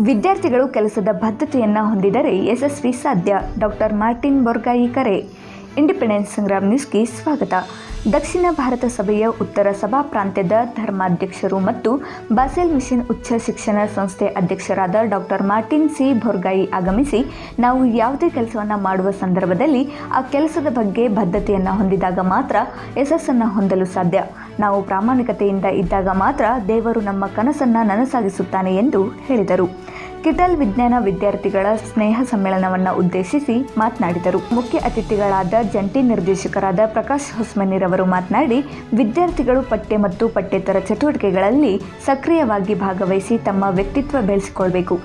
ವಿದ್ಯಾರ್ಥಿಗಳು ಕೆಲಸದ ಬದ್ಧತೆಯನ್ನು ಹೊಂದಿದರೆ ಯಶಸ್ವಿ ಸಾಧ್ಯ. ಡಾಕ್ಟರ್ ಮಾರ್ಟಿನ್ ಬೊರ್ಗಾಯಿ ಕರೆ ಇಂಡಿಪೆಂಡೆನ್ಸ್ ಸಂಗ್ರಾಮ್ ನ್ಯೂಸ್ಗೆ ಸ್ವಾಗತ. ದಕ್ಷಿಣ ಭಾರತ ಸಭೆಯ ಉತ್ತರ ಸಭಾ ಪ್ರಾಂತ್ಯದ ಧರ್ಮಾಧ್ಯಕ್ಷರು ಮತ್ತು ಬಾಸೆಲ್ ಮಿಷನ್ ಉಚ್ಚ ಶಿಕ್ಷಣ ಸಂಸ್ಥೆ ಅಧ್ಯಕ್ಷರಾದ ಡಾಕ್ಟರ್ ಮಾರ್ಟಿನ್ ಸಿ. ಭೊರ್ಗಾಯಿ ಆಗಮಿಸಿ, ನಾವು ಯಾವುದೇ ಕೆಲಸವನ್ನು ಮಾಡುವ ಸಂದರ್ಭದಲ್ಲಿ ಆ ಕೆಲಸದ ಬಗ್ಗೆ ಬದ್ಧತೆಯನ್ನು ಹೊಂದಿದಾಗ ಮಾತ್ರ ಯಶಸ್ಸನ್ನು ಹೊಂದಲು ಸಾಧ್ಯ. ನಾವು ಪ್ರಾಮಾಣಿಕತೆಯಿಂದ ಇದ್ದಾಗ ಮಾತ್ರ ದೇವರು ನಮ್ಮ ಕನಸನ್ನು ನನಸಾಗಿಸುತ್ತಾನೆ ಎಂದು ಹೇಳಿದರು. ಕಿಟಲ್ ವಿಜ್ಞಾನ ವಿದ್ಯಾರ್ಥಿಗಳ ಸ್ನೇಹ ಸಮ್ಮೇಳನವನ್ನು ಉದ್ದೇಶಿಸಿ ಮಾತನಾಡಿದರು. ಮುಖ್ಯ ಅತಿಥಿಗಳಾದ ಜಂಟಿ ನಿರ್ದೇಶಕರಾದ ಪ್ರಕಾಶ್ ಹೊಸ್ಮನಿರವರು ಮಾತನಾಡಿ, ವಿದ್ಯಾರ್ಥಿಗಳು ಪಠ್ಯ ಮತ್ತು ಪಠ್ಯೇತರ ಚಟುವಟಿಕೆಗಳಲ್ಲಿ ಸಕ್ರಿಯವಾಗಿ ಭಾಗವಹಿಸಿ ತಮ್ಮ ವ್ಯಕ್ತಿತ್ವ ಬೆಳೆಸಿಕೊಳ್ಬೇಕು.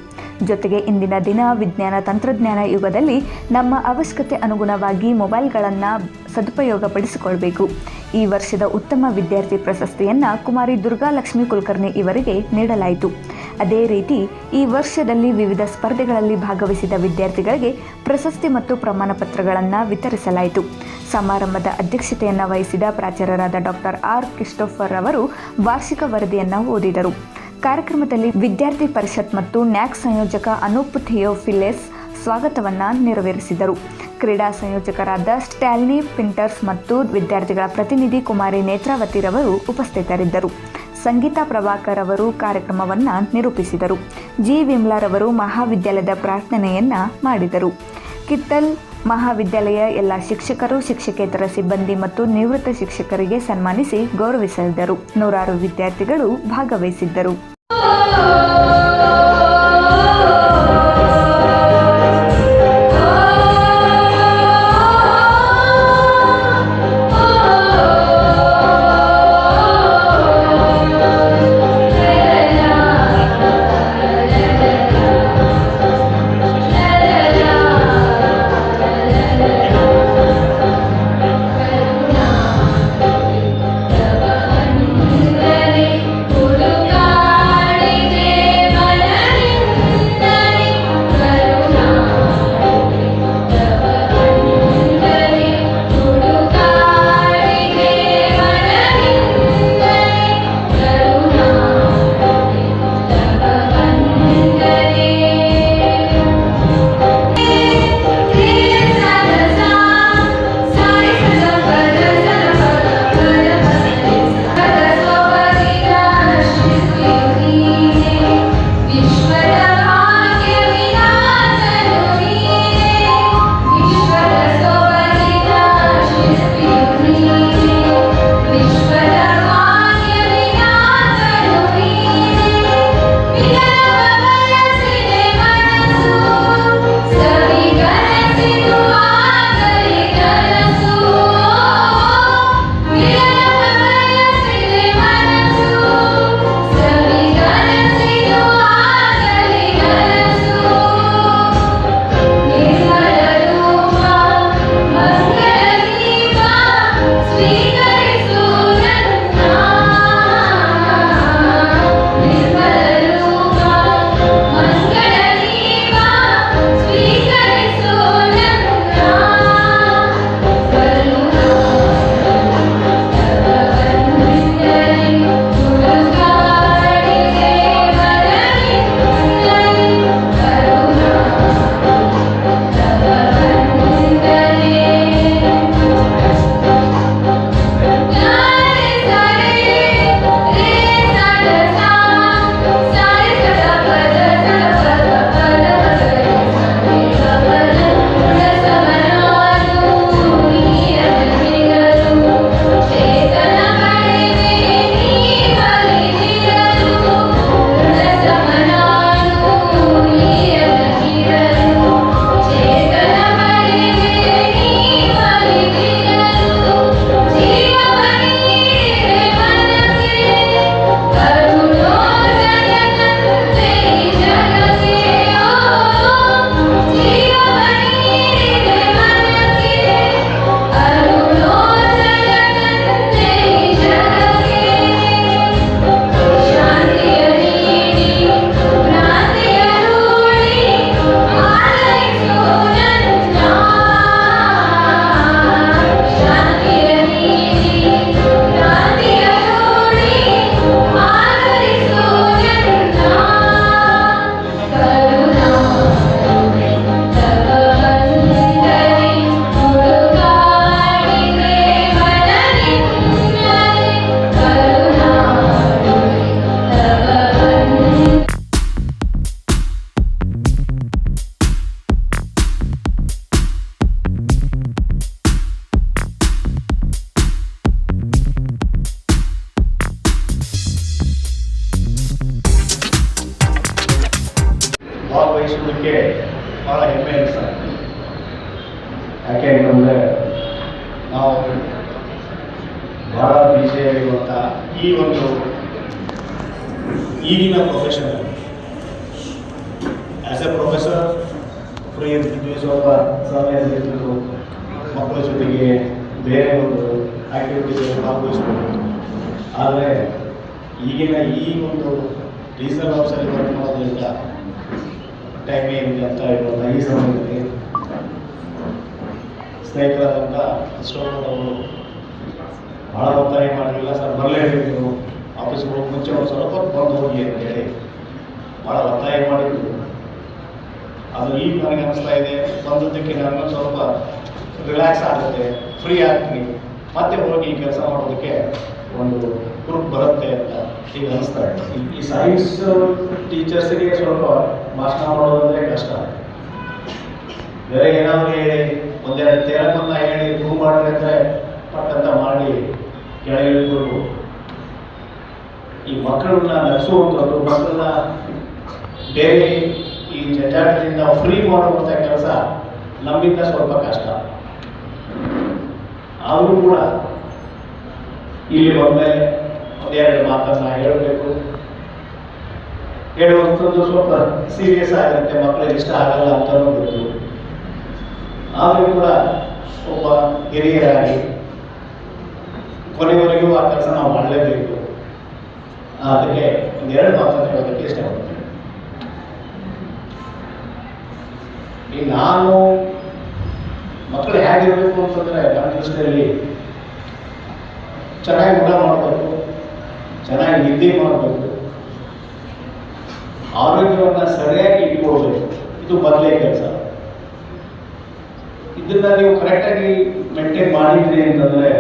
ಜೊತೆಗೆ ಇಂದಿನ ದಿನ ವಿಜ್ಞಾನ ತಂತ್ರಜ್ಞಾನ ಯುಗದಲ್ಲಿ ನಮ್ಮ ಅವಶ್ಯಕತೆ ಅನುಗುಣವಾಗಿ ಮೊಬೈಲ್ಗಳನ್ನು ಸದುಪಯೋಗಪಡಿಸಿಕೊಳ್ಬೇಕು. ಈ ವರ್ಷದ ಉತ್ತಮ ವಿದ್ಯಾರ್ಥಿ ಪ್ರಶಸ್ತಿಯನ್ನು ಕುಮಾರಿ ದುರ್ಗಾಲಕ್ಷ್ಮಿ ಕುಲಕರ್ಣಿ ಇವರಿಗೆ ನೀಡಲಾಯಿತು. ಅದೇ ರೀತಿ ಈ ವರ್ಷದಲ್ಲಿ ವಿವಿಧ ಸ್ಪರ್ಧೆಗಳಲ್ಲಿ ಭಾಗವಹಿಸಿದ ವಿದ್ಯಾರ್ಥಿಗಳಿಗೆ ಪ್ರಶಸ್ತಿ ಮತ್ತು ಪ್ರಮಾಣ ಪತ್ರಗಳನ್ನು ವಿತರಿಸಲಾಯಿತು. ಸಮಾರಂಭದ ಅಧ್ಯಕ್ಷತೆಯನ್ನು ವಹಿಸಿದ ಪ್ರಾಚಾರ್ಯರಾದ ಡಾಕ್ಟರ್ ಆರ್ ಕ್ರಿಸ್ಟೋಫರ್ ಅವರು ವಾರ್ಷಿಕ ವರದಿಯನ್ನು ಓದಿದರು. ಕಾರ್ಯಕ್ರಮದಲ್ಲಿ ವಿದ್ಯಾರ್ಥಿ ಪರಿಷತ್ ಮತ್ತು ನ್ಯಾಕ್ ಸಂಯೋಜಕ ಅನೂಪ್ ಥಿಯೋಫಿಲೆಸ್ ಸ್ವಾಗತವನ್ನು ನೆರವೇರಿಸಿದರು. ಕ್ರೀಡಾ ಸಂಯೋಜಕರಾದ ಸ್ಟ್ಯಾಲ್ನಿ ಪಿಂಟರ್ಸ್ ಮತ್ತು ವಿದ್ಯಾರ್ಥಿಗಳ ಪ್ರತಿನಿಧಿ ಕುಮಾರಿ ನೇತ್ರಾವತಿರವರು ಉಪಸ್ಥಿತರಿದ್ದರು. ಸಂಗೀತಾ ಪ್ರಭಾಕರ್ ಅವರು ಕಾರ್ಯಕ್ರಮವನ್ನು ನಿರೂಪಿಸಿದರು. ಜಿ ವಿಮ್ಲಾರವರು ಮಹಾವಿದ್ಯಾಲಯದ ಪ್ರಾರ್ಥನೆಯನ್ನ ಮಾಡಿದರು. ಕಿತ್ತಲ್ ಮಹಾವಿದ್ಯಾಲಯ ಎಲ್ಲ ಶಿಕ್ಷಕರು ಶಿಕ್ಷಕೇತರ ಸಿಬ್ಬಂದಿ ಮತ್ತು ನಿವೃತ್ತ ಶಿಕ್ಷಕರಿಗೆ ಸನ್ಮಾನಿಸಿ ಗೌರವಿಸಿದರು ನೂರಾರು ವಿದ್ಯಾರ್ಥಿಗಳು ಭಾಗವಹಿಸಿದ್ದರು. ಭಾಗವಹಿಸುವುದಕ್ಕೆ ಭಾಳ ಹೆಮ್ಮೆ ಅನಿಸ್ತಾಯಿದೆ ಯಾಕೆ ಅಂತಂದರೆ ನಾವು ಭಾಳ ಬಿಸಿಯಾಗಿರುವಂಥ ಈ ಒಂದು ಈಗಿನ profession as a professor free ಇರ್ತಿದ್ವಿ ಸ್ವಲ್ಪ ಸಮಯ ಇರ್ತಿದ್ರು ಮಕ್ಕಳ ಜೊತೆಗೆ ಬೇರೆ ಒಂದು ಆ್ಯಕ್ಟಿವಿಟೀಸ್ ಭಾಗವಹಿಸ್ಬೋದು. ಆದರೆ ಈಗಿನ ಈ ಒಂದು ರೀಸನ್ ಆಫ್ಸಲ್ಲಿ ವರ್ಕ್ ಮಾಡೋದ್ರಿಂದ ಟೈಮ್ ಏನಿದೆ ಅಂತ ಇರುವಂಥ ಈ ಸಮಯದಲ್ಲಿ ಸ್ನೇಹಿತರಾದಂಥ ಅಷ್ಟೊಂದು ಭಾಳ ಒತ್ತಾಯ ಮಾಡಲಿಲ್ಲ ಸರ್ ಬರಲೇಬೇಕು ಆಫೀಸ್ಗೆ ಹೋಗಿ ಮುಂಚೆ ಒಂದು ಸ್ವಲ್ಪ ಬಂದು ಹೋಗಿ ಅಂತ ಹೇಳಿ. ಭಾಳ ಒತ್ತಾಯ ಮಾಡಿದ್ರು. ಅದು ಈಗ ನನಗೆ ಅನಿಸ್ತಾ ಇದೆ, ಬಂದದ್ದಕ್ಕೆ ನಾನು ಸ್ವಲ್ಪ ರಿಲ್ಯಾಕ್ಸ್ ಆಗುತ್ತೆ ಫ್ರೀ ಆಗ್ತೀನಿ. ಮತ್ತೆ ಹೋಗಿ ಕೆಲಸ ಮಾಡೋದಕ್ಕೆ ಒಂದು ಗ್ರೂಪ್ ಬರುತ್ತೆ ಅಂತ ಈಗ ಅನಿಸ್ತಾ ಈ- ಸೈನ್ಸ್ ಟೀಚರ್ಸಿಗೆ ಸ್ವಲ್ಪ ಭಾಷಣ ಮಾಡೋದಂದ್ರೆ ಕಷ್ಟ. ಬೇರೆ ಏನಾದರೂ ಹೇಳಿ ಒಂದೆರಡು ತೇರಮನ್ನ ಹೇಳಿ ಪ್ರೂವ್ ಮಾಡಿ ಅಂದರೆ ಪಟ್ಟಂತ ಮಾಡಿ ಕೆಳಗೆ ಇಳಿದ್ಬಿಟ್ಟು ಈ ಮಕ್ಕಳನ್ನ ನಡೆಸುವಂಥದ್ದು ಮಕ್ಕಳನ್ನ ಬೇರೆ ಈ ಜಂಜಾಟದಿಂದ ಫ್ರೀ ಮಾಡುವಂಥ ಕೆಲಸ ನಮ್ಮಿಂದ ಸ್ವಲ್ಪ ಕಷ್ಟ. ಆದರೂ ಕೂಡ ಇಲ್ಲಿ ಒಮ್ಮೆ ಒಂದೆರಡು ಮಾತನ್ನ ಹೇಳಬೇಕು. ಹೇಳುವಂಥದ್ದು ಸ್ವಲ್ಪ ಸೀರಿಯಸ್ ಆಗಿರುತ್ತೆ ಮಕ್ಕಳಿಗೆ ಇಷ್ಟ ಆಗಲ್ಲ ಅಂತಲೂ ಗೊತ್ತು ಆದರೂ ಕೂಡ ಒಬ್ಬ ಹಿರಿಯರಾಗಿ ಕೊನೆವರೆಗೂ ಆ ಕೆಲಸ ನಾವು ಮಾಡಲೇಬೇಕು. ಅದಕ್ಕೆ ಒಂದೆರಡು ಮಾತನ್ನು ಹೇಳೋದಕ್ಕೆ ಇಷ್ಟಪಡ್ತೀನಿ. ಈ ನಾನು ಮಕ್ಕಳು ಹೇಗಿರಬೇಕು ಅಂತಂದರೆ ನನ್ನ ದೃಷ್ಟಿಯಲ್ಲಿ ಚೆನ್ನಾಗಿ ಊಟ ಮಾಡಬೇಕು ಚೆನ್ನಾಗಿ ನಿದ್ದೆ ಮಾಡಬೇಕು ಆರೋಗ್ಯವನ್ನು ಸರಿಯಾಗಿ ಇಟ್ಕೊಳ್ಬೇಕು. ಇದು ಮೊದಲೇ ಕೆಲಸ. ಇದನ್ನ ನೀವು ಕರೆಕ್ಟಾಗಿ ಮೇಂಟೈನ್ ಮಾಡಿದ್ರಿ ಅಂತಂದರೆ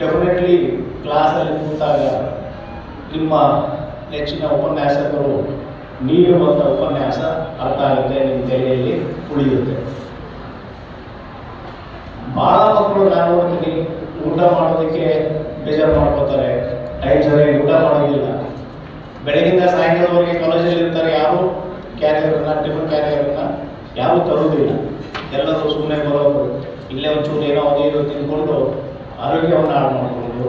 ಡೆಫಿನೆಟ್ಲಿ ಕ್ಲಾಸಲ್ಲಿ ಕೂತಾಗ ನಿಮ್ಮ ನೆಚ್ಚಿನ ಉಪನ್ಯಾಸಕರು ನೀಡುವಂಥ ಉಪನ್ಯಾಸ ಅರ್ಥ ಆಗುತ್ತೆ, ನಿಮ್ಮ ತಲೆಯಲ್ಲಿ ಉಳಿಯುತ್ತೆ. ಭಾಳ ಮಕ್ಕಳು ನಾನು ನೋಡ್ತೀನಿ, ಊಟ ಮಾಡೋದಕ್ಕೆ ಬೇಜಾರು ಮಾಡ್ಕೋತಾರೆ ಟೈಮ್ ಸರಿಯಾಗಿ ಊಟ ಮಾಡೋದಿಲ್ಲ. ಬೆಳಗಿಂದ ಸಾಯಂಕಾಲವರೆಗೆ ಕಾಲೇಜಲ್ಲಿ ಇರ್ತಾರೆ ಯಾರು? ಕ್ಯಾರಿಯರ್ನ ಟಿಫನ್ ಕ್ಯಾರಿಯರ್ನ ಯಾರೂ ತರುವುದಿಲ್ಲ. ಎಲ್ಲರೂ ಸುಮ್ಮನೆ ಬರೋದು ಇಲ್ಲೇ ಒಂಚೂರು ಏನೋ ಅದು ಇದು ತಿಂದ್ಕೊಂಡು ಆರೋಗ್ಯವನ್ನು ಹಾಳು ಮಾಡಿಕೊಂಡು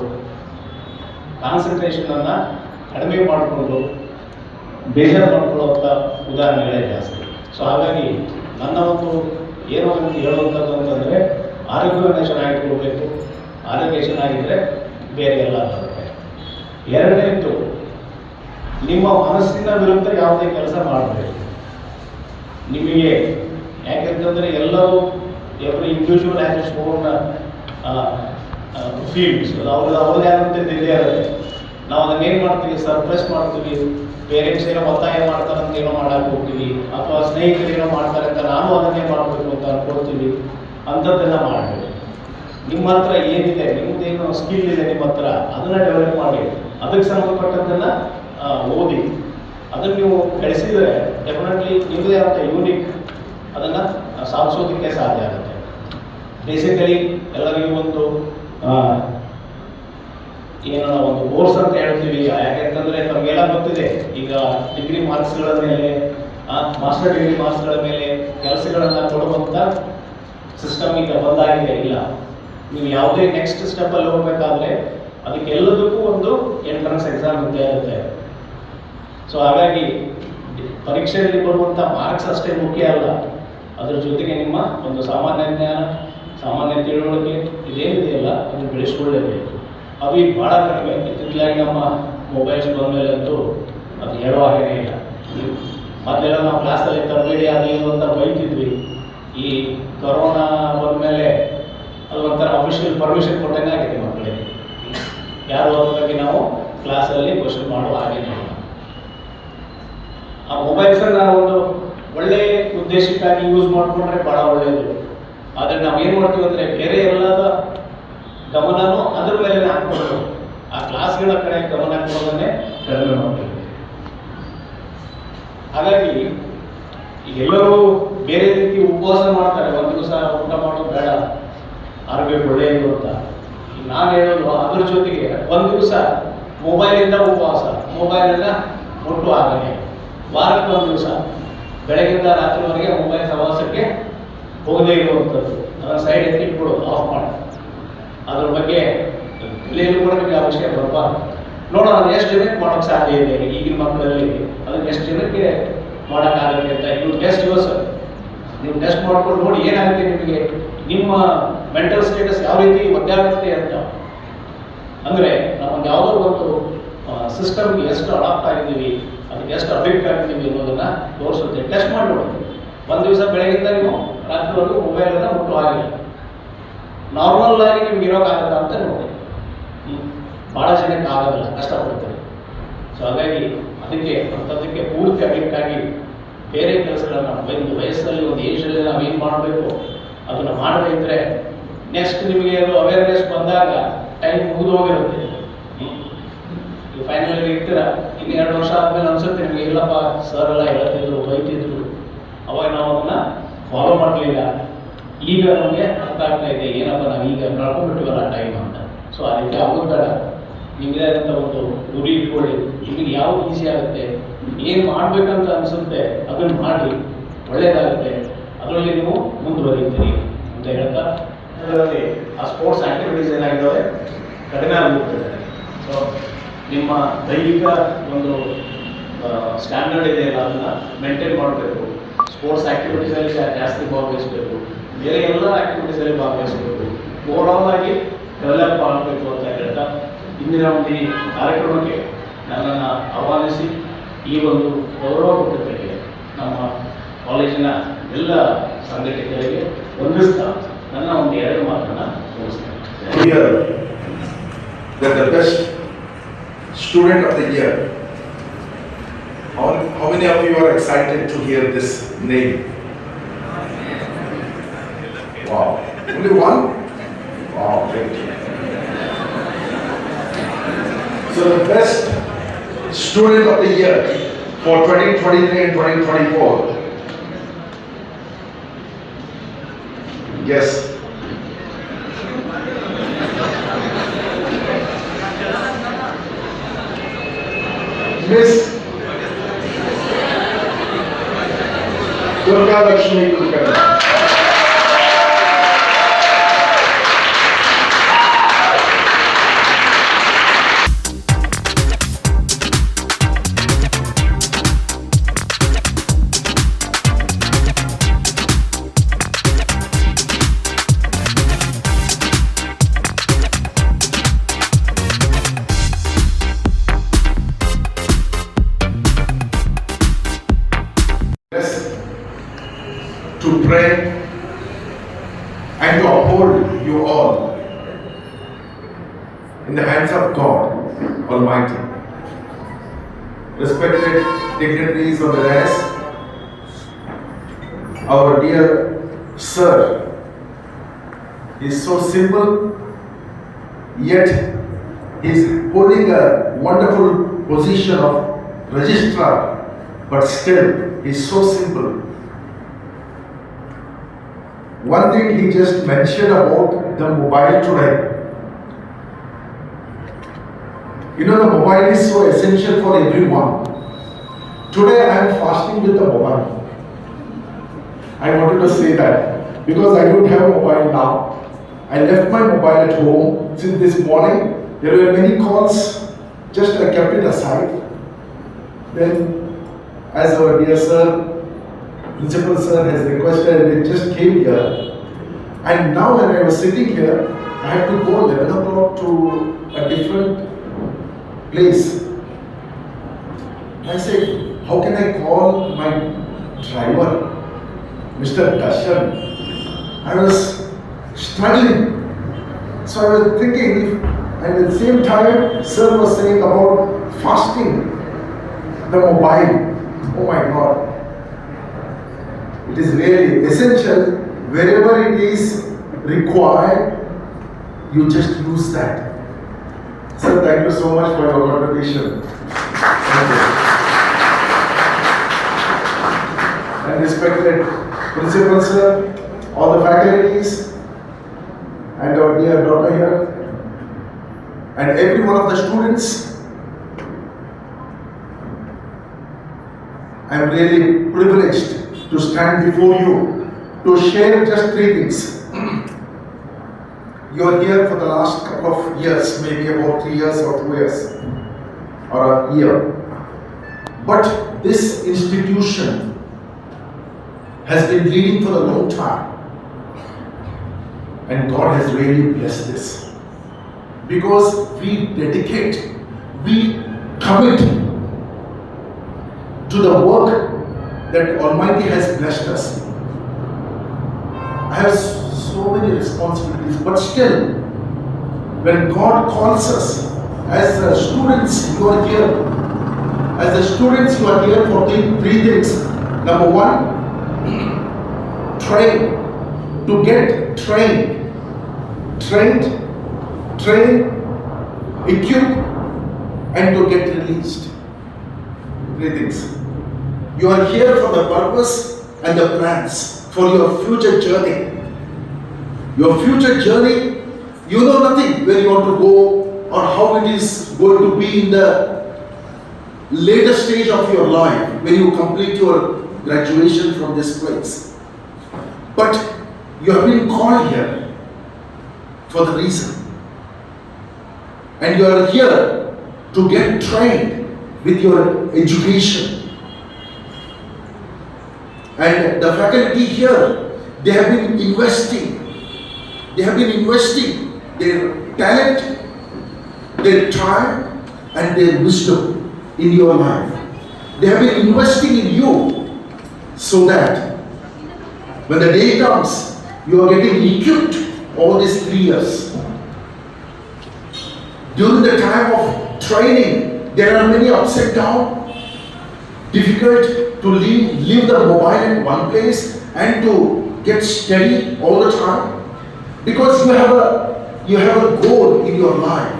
ಕಾನ್ಸಂಟ್ರೇಷನನ್ನು ಕಡಿಮೆ ಮಾಡಿಕೊಂಡು ಬೇಜಾರು ಮಾಡ್ಕೊಳ್ಳುವಂಥ ಉದಾಹರಣೆಗಳೇ ಜಾಸ್ತಿ. ಸೊ ಹಾಗಾಗಿ ನನ್ನ ಒಂದು ಏನು ಅಂತ ಹೇಳುವಂಥದ್ದು ಅಂತಂದರೆ, ಆರೋಗ್ಯವನ್ನು ಚೆನ್ನಾಗಿಟ್ಕೊಳ್ಬೇಕು. ಆರೋಗ್ಯ ಚೆನ್ನಾಗಿದ್ದರೆ ಬೇರೆ ಎಲ್ಲ ಬರುತ್ತೆ. ಎರಡನೇದ್ದು ನಿಮ್ಮ ಮನಸ್ಸಿನ ವಿರುದ್ಧ ಯಾವುದೇ ಕೆಲಸ ಮಾಡಬೇಕು ನಿಮಗೆ ಯಾಕೆಂತಂದರೆ ಎಲ್ಲರೂ every individual as own fields ಅವ್ರದ್ದು, ಅವ್ರದ್ದೇ ಆದಂಥ ಇದೇ ಇರುತ್ತೆ. ನಾವು ಅದನ್ನ ಏನು ಮಾಡ್ತೀವಿ? ಸರ್ಪ್ರೈಸ್ ಮಾಡ್ತೀವಿ. ಪೇರೆಂಟ್ಸ್ ಏನೋ ಒತ್ತಾಯ ಮಾಡ್ತಾರಂತ ಏನೋ ಮಾಡಕ್ಕೆ ಹೋಗ್ತೀವಿ. ಅಥವಾ ಸ್ನೇಹಿತರು ಏನೋ ಮಾಡ್ತಾರೆ ಅಂತ ನಾನು ಅದನ್ನೇ ಮಾಡಬೇಕು ಅಂತ ಅನ್ಕೊಳ್ತೀವಿ. ಅಂಥದ್ದೆಲ್ಲ ಮಾಡಬೇಕು ನಿಮ್ಮ ಹತ್ರ ಏನಿದೆ ನಿಮ್ಮದೇನು ಸ್ಕಿಲ್ ಇದೆ ನಿಮ್ಮ ಹತ್ರ, ಅದನ್ನ ಡೆವಲಪ್ ಮಾಡಿ. ಅದಕ್ಕೆ ಸಂಬಂಧಪಟ್ಟದ್ದನ್ನ ಓದಿ. ಅದನ್ನು ನೀವು ಬೆಳೆಸಿದರೆ ಡೆಫಿನೆಟ್ಲಿ ನಿಮ್ಮದೇ ಆದಂಥ ಯೂನಿಕ್ ಅದನ್ನು ಸಾಧಿಸೋದಕ್ಕೆ ಸಾಧ್ಯ ಆಗುತ್ತೆ. ಬೇಸಿಕಲಿ ಎಲ್ಲರಿಗೂ ಒಂದು ಏನೋ ಒಂದು ಕೋರ್ಸ್ ಅಂತ ಹೇಳ್ತೀವಿ. ಯಾಕೆಂತಂದ್ರೆ ನಮಗೆಲ್ಲ ಗೊತ್ತಿದೆ. ಈಗ ಡಿಗ್ರಿ ಮಾರ್ಕ್ಸ್ಗಳ ಮೇಲೆ ಮಾಸ್ಟರ್ ಡಿಗ್ರಿ ಮಾರ್ಕ್ಸ್ಗಳ ಮೇಲೆ ಕೆಲಸಗಳನ್ನು ಕೊಡುವಂಥ ಸಿಸ್ಟಮ್ ಈಗ ಬಂದಾಗಿದೆ. ಇಲ್ಲ. ನೀವು ಯಾವುದೇ ನೆಕ್ಸ್ಟ್ ಸ್ಟೆಪ್ಪಲ್ಲಿ ಹೋಗ್ಬೇಕಾದ್ರೆ ಅದಕ್ಕೆ ಎಲ್ಲದಕ್ಕೂ ಒಂದು ಎಂಟ್ರೆನ್ಸ್ ಎಕ್ಸಾಮ್ ಇದ್ದೇ ಇರುತ್ತೆ. ಸೊ ಹಾಗಾಗಿ ಪರೀಕ್ಷೆಯಲ್ಲಿ ಬರುವಂಥ ಮಾರ್ಕ್ಸ್ ಅಷ್ಟೇ ಮುಖ್ಯ ಅಲ್ಲ. ಅದರ ಜೊತೆಗೆ ನಿಮ್ಮ ಒಂದು ಸಾಮಾನ್ಯ ಜ್ಞಾನ, ಸಾಮಾನ್ಯ ತಿಳುವಳಿಕೆ ಇದೇನಿದೆಯಲ್ಲ ಅದನ್ನು ಬೆಳೆಸ್ಕೊಳ್ಳೇಬೇಕು. ಅದು ಈಗ ಭಾಳ ಕಡಿಮೆ. ಇತ್ತಿತ್ತಲಾಗಿ ನಮ್ಮ ಮೊಬೈಲ್ಸ್ ಬಂದಮೇಲಂತೂ ಅದು ಹೇಳೋ ಹಾಗೇನೇ ಇಲ್ಲ. ಮೊದಲೆಲ್ಲ ನಾವು ಕ್ಲಾಸಲ್ಲಿ ತರಬೇಡಿ ಆಗಲಿ ಅಂತ ಬೈತಿದ್ವಿ. ಈ ಕೊರೋನಾ ಬಂದಮೇಲೆ ಅದು ಒಂಥರ ಅಫಿಷಿಯಲ್ ಪರ್ಮಿಷನ್ ಕೊಟ್ಟಂಗೆ ಆಗಿದೆ ಮಕ್ಕಳಿಗೆ ಯಾರು ಅದ್ರ ಬಗ್ಗೆ ನಾವು ಕ್ಲಾಸಲ್ಲಿ ಕ್ವಶನ್ ಮಾಡುವ ಹಾಗೆ ಇಲ್ಲ ಆ ನಾವು ಒಂದು ಒಳ್ಳೆ ಉದ್ದೇಶಕ್ಕಾಗಿ ಯೂಸ್ ಮಾಡಿಕೊಂಡ್ರೆ ಭಾಳ ಒಳ್ಳೆಯದು ಆದರೆ ನಾವು ಏನು ಮಾಡ್ತೀವಿ ಅಂದರೆ ಬೇರೆ ಎಲ್ಲದ ಗಮನನೂ ಅದ್ರ ಮೇಲೆ ಹಾಕ್ಕೊಂಡು ಆ ಕ್ಲಾಸ್ಗಳ ಕಡೆ ಗಮನ ಕೊಡೋದನ್ನೇ ಕಡಿಮೆ ಮಾಡ್ತೀವಿ. ಹಾಗಾಗಿ ಎಲ್ಲರೂ ಬೇರೆ ರೀತಿ ಉಪವಾಸ ಮಾಡ್ತಾರೆ. ಒಂದು ದಿವಸ ಊಟ ಮಾಡೋದು ಬೇಡ. ಆರೋಗ್ಯಕ್ಕೆ ಒಳ್ಳೆಯದು ಅಂತ. ನಾನು ಹೇಳೋದು ಅದ್ರ ಜೊತೆಗೆ ಒಂದು ದಿವಸ ಮೊಬೈಲಿಂದ ಉಪವಾಸ, ಮೊಬೈಲನ್ನು ಮುಟ್ಟು ಆಗಲಿ ವಾರಕ್ಕೆ ಒಂದು ದಿವಸ. ಬೆಳಗಿಂದ ರಾತ್ರಿವರೆಗೆ ಮೊಬೈಲ್ ಸಹವಾಸಕ್ಕೆ ಹೋಗದೇ ಇರುವಂಥದ್ದು ಅದರ ಸೈಡ್ ಎತ್ತಿ ಇಟ್ಬಿಡು ಆಫ್ ಮಾಡಿ. ಅದ್ರ ಬಗ್ಗೆ ಕಲಿಯಲು ಕೂಡ ನಿಮಗೆ ಆ ವಿಷಯ ಬರಬಾರ್ದು ನೋಡೋಣ ಎಷ್ಟು ಜನಕ್ಕೆ ಮಾಡೋಕ್ಕೆ ಸಾಧ್ಯ ಇದೆ? ಈಗಿನ ಮಕ್ಕಳಲ್ಲಿ ಅದಕ್ಕೆ ಎಷ್ಟು ಜನಕ್ಕೆ ಮಾಡೋಕ್ಕಾಗುತ್ತೆ ಅಂತ. ನೀವು ಟೆಸ್ಟ್ ಯುವರ್ ನೀವು ಟೆಸ್ಟ್ ಮಾಡ್ಕೊಂಡು ನೋಡಿ ಏನಾಗುತ್ತೆ ನಿಮಗೆ. ನಿಮ್ಮ ಮೆಂಟಲ್ ಸ್ಟೇಟಸ್ ಯಾವ ರೀತಿ ಒದ್ದಾಗುತ್ತೆ ಅಂತ. ಅಂದರೆ ನಾವು ಯಾವುದೋ ಒಂದು ಸಿಸ್ಟಮ್ಗೆ ಎಷ್ಟು ಅಡಾಪ್ಟ್ ಆಗಿದ್ದೀವಿ, ಅದಕ್ಕೆ ಎಷ್ಟು ಅಫೆಕ್ಟ್ ಆಗಿದ್ದೀವಿ ಅನ್ನೋದನ್ನ ತೋರಿಸುತ್ತೆ. ಟೆಸ್ಟ್ ಮಾಡಿ ಒಂದು ದಿವಸ ಬೆಳಗಿಂದ ನೀವು ರಾತ್ರಿವರೆಗೂ ಮೊಬೈಲನ್ನು ಮುಟ್ಟು ಆಗಿಲ್ಲ ನಾರ್ಮಲ್ ಆಗಿ ನಿಮ್ಗೆ ಇರೋಕ್ಕಾಗಲ್ಲ ಅಂತ ನೋಡಿ. ಭಾಳ ಜನಕ್ಕೆ ಆಗೋದಿಲ್ಲ ಕಷ್ಟಪಡ್ತಾರೆ. ಸೊ ಹಾಗಾಗಿ ಅದಕ್ಕೆ ಅಂಥದ್ದಕ್ಕೆ ಪೂರ್ತಿ ಅಡಿಕ್ಟ್ ಆಗಿ ಬೇರೆ ಕೆಲಸಗಳನ್ನ, ಒಂದು ವಯಸ್ಸಲ್ಲಿ, ಒಂದು ಏಜಲ್ಲಿ ನಾವು ಏನು ಮಾಡಬೇಕು, ಅದನ್ನು ಮಾಡದೇ ಇದ್ದರೆ ನೆಕ್ಸ್ಟ್ ನಿಮಗೆ ಅದು ಅವೇರ್ನೆಸ್ ಬಂದಾಗ ಟೈಮ್ ಮುಗಿದು ಹೋಗಿರುತ್ತೆ. ಫೈನಲ್ ಇರ್ತೀರ? ಇನ್ನು ಎರಡು ವರ್ಷ ಆದ್ಮೇಲೆ ಅನ್ಸುತ್ತೆ ನಿಮಗೆ, ಇಲ್ಲಪ್ಪ ಸರ್ ಎಲ್ಲ ಹೇಳ್ತಿದ್ರು ಬೈತಿದ್ರು ಅವಾಗ ನಾವು ಅದನ್ನ ಫಾಲೋ ಮಾಡಲಿಲ್ಲ. ಈಗ ನಮಗೆ ಅರ್ಥ ಆಗ್ತಾ ಇದೆ, ಏನಪ್ಪ ನಾವು ಈಗ ಕಳ್ಕೊಂಡ್ಬಿಟ್ಟಿವಲ್ಲ ಟೈಮ್ ಅಂತ. ಸೊ ಅದಕ್ಕೆ ಆಗೋದು ಬೇಡ ನಿಮ್ಮದೇ ಅಂತ ಒಂದು ಗುರಿ ಇಟ್ಕೊಳ್ಳಿ. ನಿಮಗೆ ಯಾವ ಈಸಿ ಆಗುತ್ತೆ? ಏನು ಮಾಡಬೇಕಂತ ಅನಿಸುತ್ತೆ, ಅದನ್ನು ಮಾಡಿ. ಒಳ್ಳೇದಾಗುತ್ತೆ. ಅದರಲ್ಲಿ ನೀವು ಮುಂದುವರಿತೀರಿ ಅಂತ ಹೇಳ್ತಾ ಅದರಲ್ಲಿ ಆ ಸ್ಪೋರ್ಟ್ಸ್ ಆಕ್ಟಿವಿಟೀಸ್ ಏನಾಗಿದ್ದಾವೆ? ಕಡಿಮೆ ಆಗೋಗ್ತದೆ ಸೊ ನಿಮ್ಮ ದೈಹಿಕ ಒಂದು ಸ್ಟ್ಯಾಂಡರ್ಡ್ ಇದೆ ಅಲ್ಲ, ಅದನ್ನ ಮೇಂಟೈನ್ ಮಾಡಬೇಕು. ಸ್ಪೋರ್ಟ್ಸ್ ಆಕ್ಟಿವಿಟೀಸಲ್ಲಿ ಜಾಸ್ತಿ ಭಾಗವಹಿಸಬೇಕು. ಬೇರೆ ಎಲ್ಲ ಆಕ್ಟಿವಿಟೀಸಲ್ಲಿ ಭಾಗವಹಿಸಬೇಕು. ಓವರಾಲ್ ಆಗಿ ಡೆವಲಪ್ ಮಾಡಬೇಕು ಅಂತ ಹೇಳ್ತಾ ಇಂದಿನ ಒಂದು ಈ ಕಾರ್ಯಕ್ರಮಕ್ಕೆ ನನ್ನನ್ನು ಆಹ್ವಾನಿಸಿ ಈ ಒಂದು ಗೌರವ ಕೊಟ್ಟಿದ್ದಕ್ಕೆ ನಮ್ಮ ಕಾಲೇಜಿನ ಎಲ್ಲ ಸಂಘಟಕರಿಗೆ ವಂದಿಸ್ತಾ ನನ್ನ ಒಂದು ಎರಡು ಮಾತನ್ನು ಮುಗಿಸ್ತೇನೆ Here, that the best student of the year. How, how many of you are excited to hear this name? Wow, only one? Wow, great. So the best student of the year for 2023 and 2024. Yes. Miss Durga Lakshmi Kulkarni. In the hands of God Almighty. Respected dignitaries of the dais, our dear sir, is so simple, yet he is holding a wonderful position of registrar, but still he is so simple. One thing he just mentioned about the mobile today. You know, the mobile is so essential for everyone. Today I am fasting with the mobile. I wanted to say that because I don't have a mobile now. I left my mobile at home since this morning. There were many calls, just I kept it aside. Then, as our dear sir, principal sir has requested, it just came here. And now when I was sitting here, I had to go 11 o'clock to a different place. I said, how can I call my driver, Mr. Darshan? I was struggling. So I was thinking, and at the same time, sir was saying about fasting, the mobile. Oh my God. It is really essential. Wherever it is required, you just use that. Sir, thank you so much for your contribution. Thank you. And respected principal sir, all the faculties, and our dear daughter here, and every one of the students, I am really privileged to stand before you to share just three things. You are here for the last couple of years, maybe about three years or two years, or a year. But this institution has been leading for a long time. And God has really blessed this. Because we dedicate, we commit to the work that Almighty has blessed us. I have so many responsibilities, but still, when God calls us as the students, you are here. As the students, you are here for three, things. Number one, train. To get trained. Trained, train, equip, and to get released. Three things. You are here for the purpose and the plans for your future journey. Your future journey, you know nothing where you want to go or how it is going to be in the later stage of your life when you complete your graduation from this place. But you have been called here for the reason. And you are here to get trained with your education. And the faculty here, they have been investing. They have been investing their talent, their time, and their wisdom in your life. They have been investing in you so that when the day comes, you are getting equipped all these three years. During the time of training, there are many ups and downs. Difficult to leave, leave the mobile in one place and to get steady all the time. Because you have a you have a goal in your life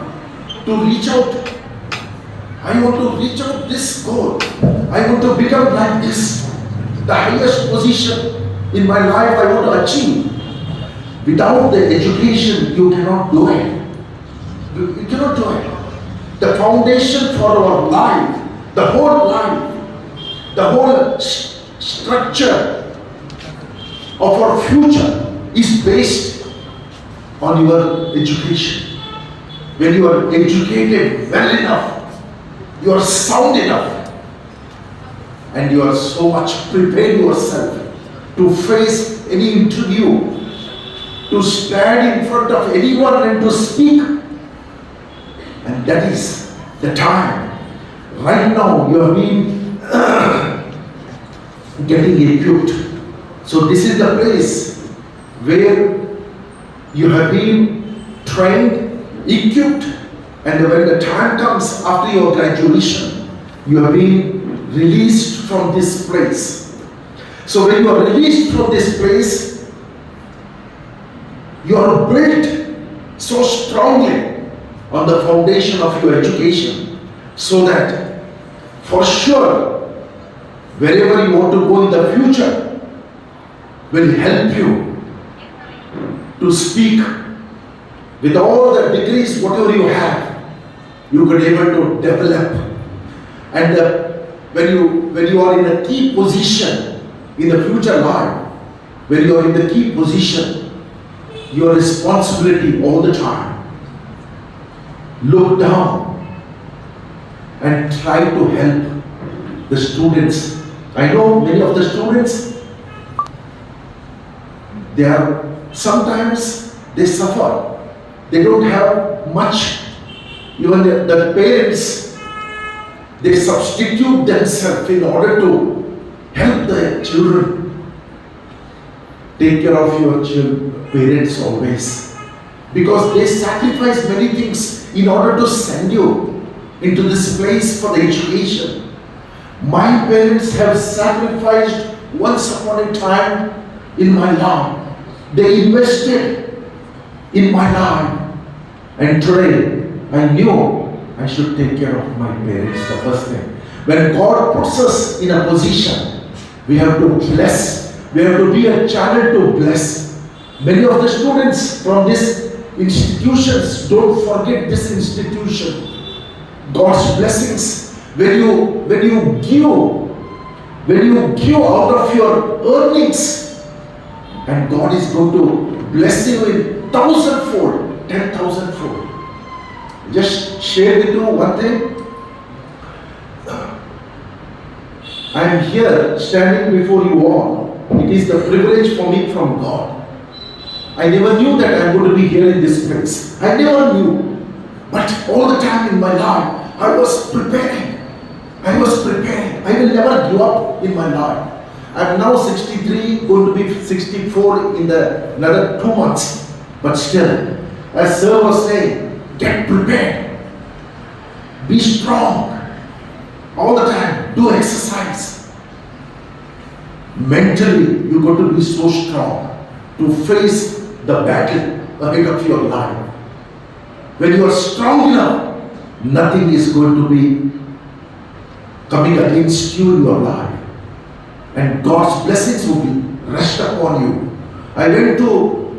to reach out. I want to reach out this goal. I want to become like this. The highest position in my life I want to achieve. Without the education, you cannot do it. You, cannot do it. The foundation for our life, the whole life, the whole s- structure of our future is based on your education. When you are educated well enough, you are sound enough, and you are so much prepared yourself to face any interview, to stand in front of anyone and to speak. And that is the time. Right now, you have been getting equipped. So, this is the place where you have been trained, equipped, and when the time comes after your graduation, you have been released from this place. So when you are released from this place, you are built so strongly on the foundation of your education so that for sure wherever you want to go in the future will help you to speak with all the degrees whatever you have you could able to develop. And uh, when you when you are in a key position in the future life when you are in the key position your responsibility all the time. Look down and try to help the students. I know many of the students they are sometimes they suffer. They don't have much. Even the, the parents they substitute themselves in order to help their children. Take care of your children parents always. Because they sacrifice many things in order to send you into this place for the education. My parents have sacrificed once upon a time in my life they invested in my life and today I knew I should take care of my parents the first thing. When God puts us in a position, we have to bless. We have to be a channel to bless. Many of the students from these institutions don't forget this institution. God's blessings. When you when you give when you give out of your earnings, and God is going to bless you in thousandfold, ten thousandfold. Just share with you one thing. I am here standing before you all. It is the privilege for me from God. I never knew that I am going to be here in this place. I never knew. But all the time in my life, I was preparing. I was preparing. I will never give up in my life. I am now 63, going to be 64 in the another two months. But still, as Sir was saying, get prepared. Be strong. All the time, do exercise. Mentally, you got to be so strong to face the battle ahead of your life. When you are strong enough, nothing is going to be coming against you in your life. And God's blessings will be rest upon you. I went to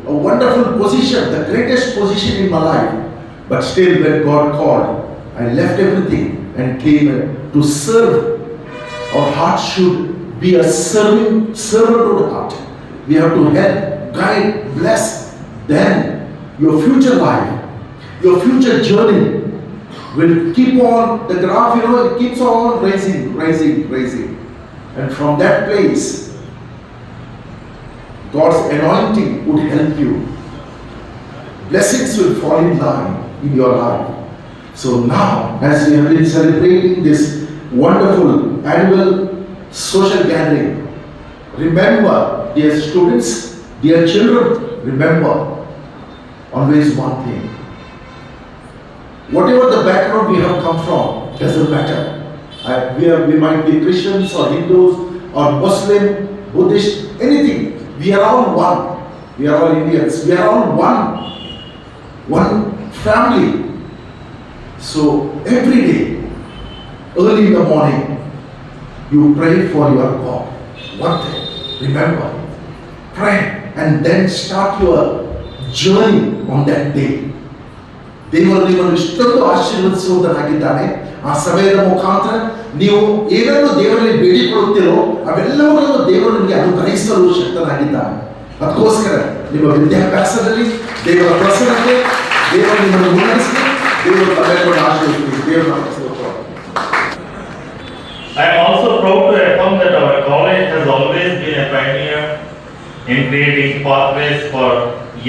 a wonderful position, the greatest position in my life. But still, when God called, I left everything and came to serve. Our heart should be a serving, servanthood heart. We have to help, guide, bless. Then your future life, your future journey will keep on, the graph, you know, it keeps on rising, rising, rising. And from that place, God's anointing would help you. Blessings will fall in line in your life. So now, as we have been celebrating this wonderful annual social gathering, remember, dear students, dear children, remember always one thing. Whatever the background we have come from, doesn't matter. We, are, we might be Christians or Hindus or Muslim, Buddhist, anything. We are all one. We are all Indians. We are all one. One family. So every day, early in the morning, you pray for your God. One thing, remember, pray and then start your journey on that day. ದೇವರು ನಿಮ್ಮನ್ನು ಇಷ್ಟೊಂದು ಆಶೀರ್ವದಿಸುವುದನ್ನಾಗಿದ್ದಾನೆ ಆ ಸಮಯದ ಮುಖಾಂತರ ನೀವು ಏನನ್ನು ದೇವರಲ್ಲಿ ಬೇಡಿಕೊಳ್ಳುತ್ತೀರೋ ಅವೆಲ್ಲವನ್ನೂ ದೇವರು ನಿಮಗೆ ಅನುಗ್ರಹಿಸಲು ಶಕ್ತನಾಗಿದ್ದಾನೆ ಅದಕ್ಕೋಸ್ಕರ ನಿಮ್ಮ ವಿದ್ಯಾಭ್ಯಾಸದಲ್ಲಿ ದೇವರ ಪ್ರಸನ್ನತೆ ದೇವರು ನಿಮ್ಮನ್ನು ಮುನ್ನಡೆಸಲಿ ದೇವರು ತಮ್ಮೆಲ್ಲರನ್ನು ಆಶೀರ್ವದಿಸಲಿ ದೇವರ ನಾಮಕ್ಕೆ ಸ್ತೋತ್ರ. I am also proud to affirm that our college has always been a pioneer in creating pathways for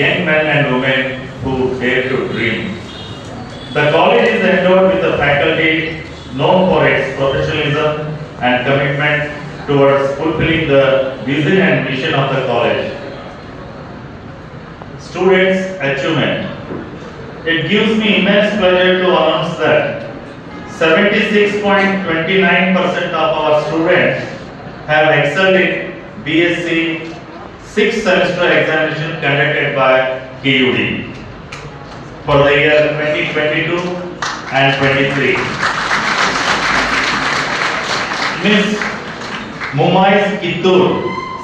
young men and women who dare to dream. The college is endowed with a faculty known for its professionalism and commitment towards fulfilling the vision and mission of the college. Students' achievement. It gives me immense pleasure to announce that 76.29% of our students have excelled in BSc sixth semester examination conducted by KUD for the year 2022 and 23. Ms. Mumais Kittur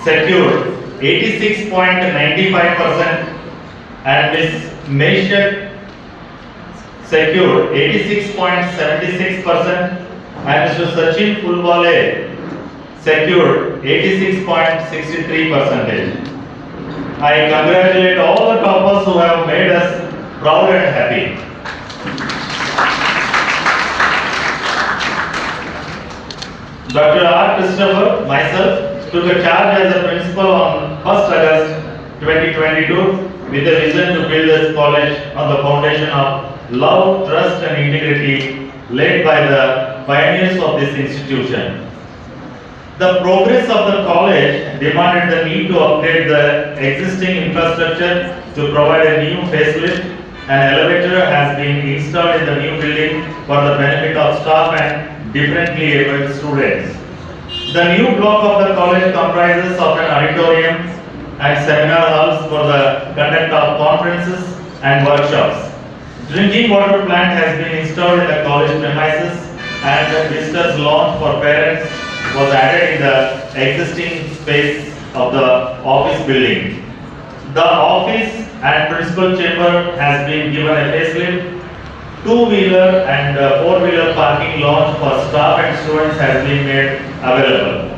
secured 86.95% and Ms. Meshak secured 86.76% and Mr. Sachin Pulwale secured 86.63 percentage. I congratulate all the toppers who have made us proud and happy. Dr. R. Christopher, myself, took a charge as a principal on 1st August 2022 with the vision to build this college on the foundation of love, trust and integrity led by the pioneers of this institution. The progress of the college demanded the need to upgrade the existing infrastructure to provide a new facelift. An elevator has been installed in the new building for the benefit of staff and differently abled students. The new block of the college comprises of an auditorium and seminar halls for the conduct of conferences and workshops. Drinking water plant has been installed in the college premises and the visitors lounge for parents was added in the existing space of the office building. The office and principal chamber has been given a facelift. Two-wheeler and uh, four-wheeler parking launch for staff and students has been made available.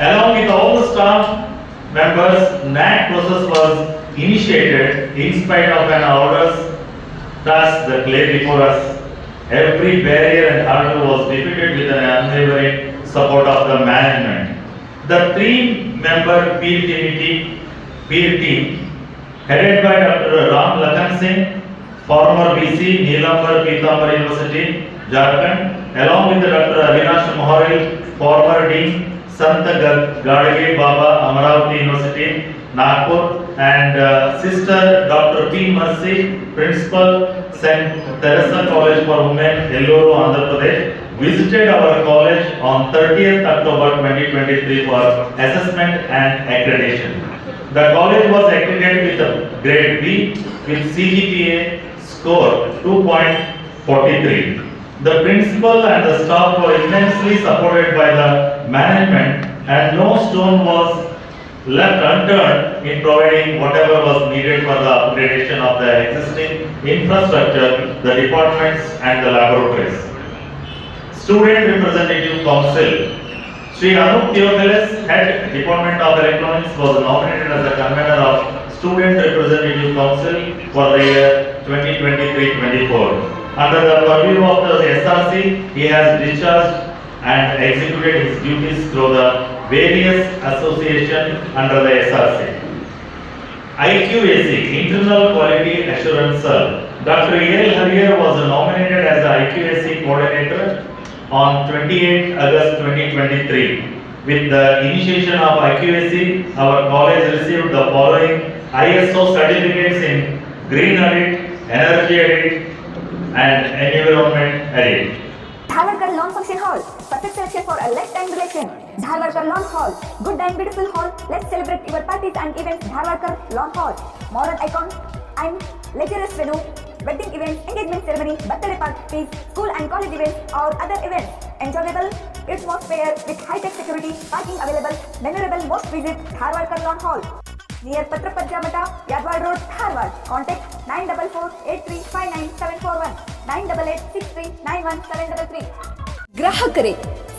Along with all the staff members, NAT process was initiated in spite of an orders task that lay before us. Every barrier and hurdle was defeated with an unwavering support of the management. The three-member peer peer team, headed by Dr. Ram Lakhan Singh, former BC, Neelambar Pitambar University, Jharkhand, along with Dr. Avinash Moharil, former Dean, Sant Ga- Gadage Baba, Amaravati University, Nagpur, and uh, Sister Dr. P. Mercy, Principal, St. Teresa College for Women, Elluru, Andhra Pradesh, visited our college on 30th October 2023 for assessment and accreditation. The college was accredited with a grade B with CGPA score 2.43. The principal and the staff were immensely supported by the management and no stone was left unturned in providing whatever was needed for the upgradation of the existing infrastructure, the departments and the laboratories. Student Representative Council. Sri Anup Theophilus, Head Department of Electronics, was nominated as the convener of Student Representative Council for the year 2023-24. Under the purview of the SRC, he has discharged and executed his duties through the various associations under the SRC. IQAC, Internal Quality Assurance Cell. Dr. A.L. Harier was nominated as the IQAC Coordinator on 28 August 2023. With the initiation of IQAC, our college received the following ISO certificates in Green Audit, Energy Audit, and Environment Audit. Dharwarkar Lawn Function Hall. Perfect selection for a lifetime relation. Dharwarkar Lawn Hall. Good and beautiful hall. Let's celebrate your parties and events. Dharwarkar Lawn Hall. Modern icon and luxurious venue. Wedding events, engagement ceremony, birthday parties, school and college events or other events. Enjoyable atmosphere with high-tech security, parking available, memorable most visit Harwal Lawn Hall. Near Patrapajja Mata, Yadwad Road, Harwal. Contact 944-8359-741, 988-6391-733. ಗ್ರಾಹಕರೇ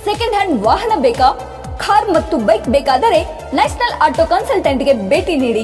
second hand ವಾಹನ ಬೇಕಾ car ಮತ್ತು bike ಬೇಕಾದರೆ national auto ಕನ್ಸಲ್ಟೆಂಟ್ಗೆ ಭೇಟಿ ನೀಡಿ